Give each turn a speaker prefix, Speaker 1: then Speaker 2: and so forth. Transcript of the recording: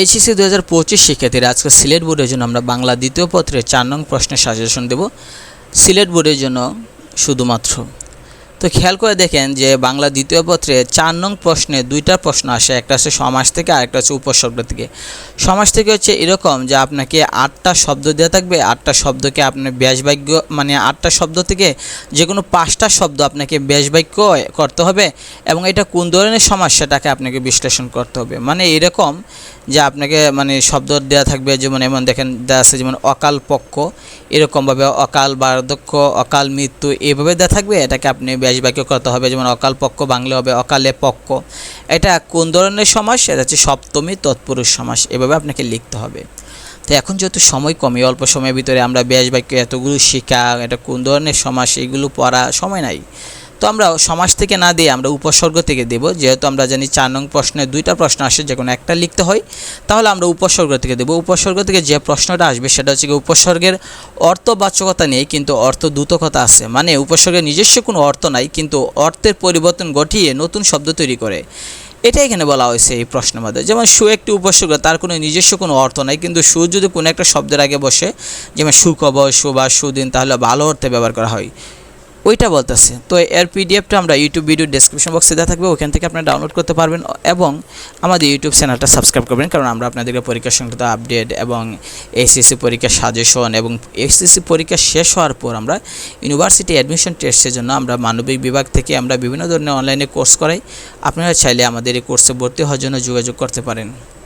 Speaker 1: HSC দু হাজার পঁচিশ শিক্ষার্থীরা আজকে সিলেট বোর্ডের জন্য আমরা বাংলা দ্বিতীয় পত্রের চার নং প্রশ্নের সাজেশন দেব। সিলেট বোর্ডের জন্য শুধুমাত্র। তো খেয়াল করে দেখেন যে বাংলা দ্বিতীয় পত্রে চার নং প্রশ্নে দুইটা প্রশ্ন আসে, একটা হচ্ছে সমাজ থেকে আর একটা হচ্ছে উপশব্দ থেকে। সমাজ থেকে হচ্ছে এরকম যে আপনাকে আটটা শব্দ দেওয়া থাকবে, আটটা শব্দকে আপনার ব্যাস বাক্য মানে আটটা শব্দ থেকে যে কোনো পাঁচটা শব্দ আপনাকে ব্যাস বাক্য করতে হবে এবং এটা কোন ধরনের সমাস সেটাকে আপনাকে বিশ্লেষণ করতে হবে। মানে এরকম যে আপনাকে মানে শব্দ দেওয়া থাকবে যেমন, এমন দেখেন দেওয়া আছে যেমন অকাল পক্ষ, এরকমভাবে অকাল বার্ধক্য, অকাল মৃত্যু, এভাবে দেওয়া থাকবে, এটাকে আপনি ব্যাস বাক্য করতে হবে, যেমন অকাল পক্ষ বাংলা হবে, অকালে পক্ষ। এটা কোন ধরনের সমাস? এটা হচ্ছে সপ্তমী তৎপুরুষ সমাস, এভাবে আপনাকে লিখতে হবে। তো এখন যেহেতু সময় কমে অল্প সময়ের ভিতরে আমরা ব্যাস বাক্য এতগুলো শেখা এটা কোন ধরনের সমাস, এগুলো পড়া সময় নাই। তো আমরা সমাস থেকে না দিয়ে আমরা উপসর্গ থেকে দেব। যেহেতু আমরা জানি চার নং প্রশ্নে দুইটা প্রশ্ন আসে যে কোনো একটা লিখতে হয়। তাহলে আমরা উপসর্গ থেকে দেব। উপসর্গ থেকে যে প্রশ্নটা আসবে সেটা হচ্ছে কি উপসর্গের অর্থবাচকতা নেই কিন্তু অর্থ দ্রুতকতা আছে। মানে উপসর্গের নিজস্ব কোনো অর্থ নাই, কিন্তু অর্থের পরিবর্তন ঘটিয়ে নতুন শব্দ তৈরি করে। এটা এখানে বলা হয়েছে এই প্রশ্নের মধ্যে। যেমন সু একটি উপসর্গ, তার কোনো নিজস্ব কোনো অর্থ নাই, কিন্তু সু যদি কোনো একটা শব্দের আগে বসে, যেমন সুখবর সুবাস সুদিন তাহলে ভালো অর্থে ব্যবহার করা হয়। ওইটা বলতেছে। তো এর পিডিএফটা আমরা ইউটিউব ভিডিও ডেসক্রিপশন বক্সে দেওয়া থাকবে, ওখান থেকে আপনারা ডাউনলোড করতে পারবেন এবং আমাদের ইউটিউব চ্যানেলটা সাবস্ক্রাইব করবেন, কারণ আমরা আপনাদেরকে পরীক্ষা সংক্রান্ত আপডেট এবং এসএসসি পরীক্ষার সাজেশন এবং এসএসসি পরীক্ষা শেষ হওয়ার পর আমরা ইউনিভার্সিটি অ্যাডমিশন টেস্টের জন্য আমরা মানবিক বিভাগ থেকে আমরা বিভিন্ন ধরনের অনলাইনে কোর্স করাই। আপনারা চাইলে আমাদের এই কোর্সে ভর্তি হওয়ার জন্য যোগাযোগ করতে পারেন।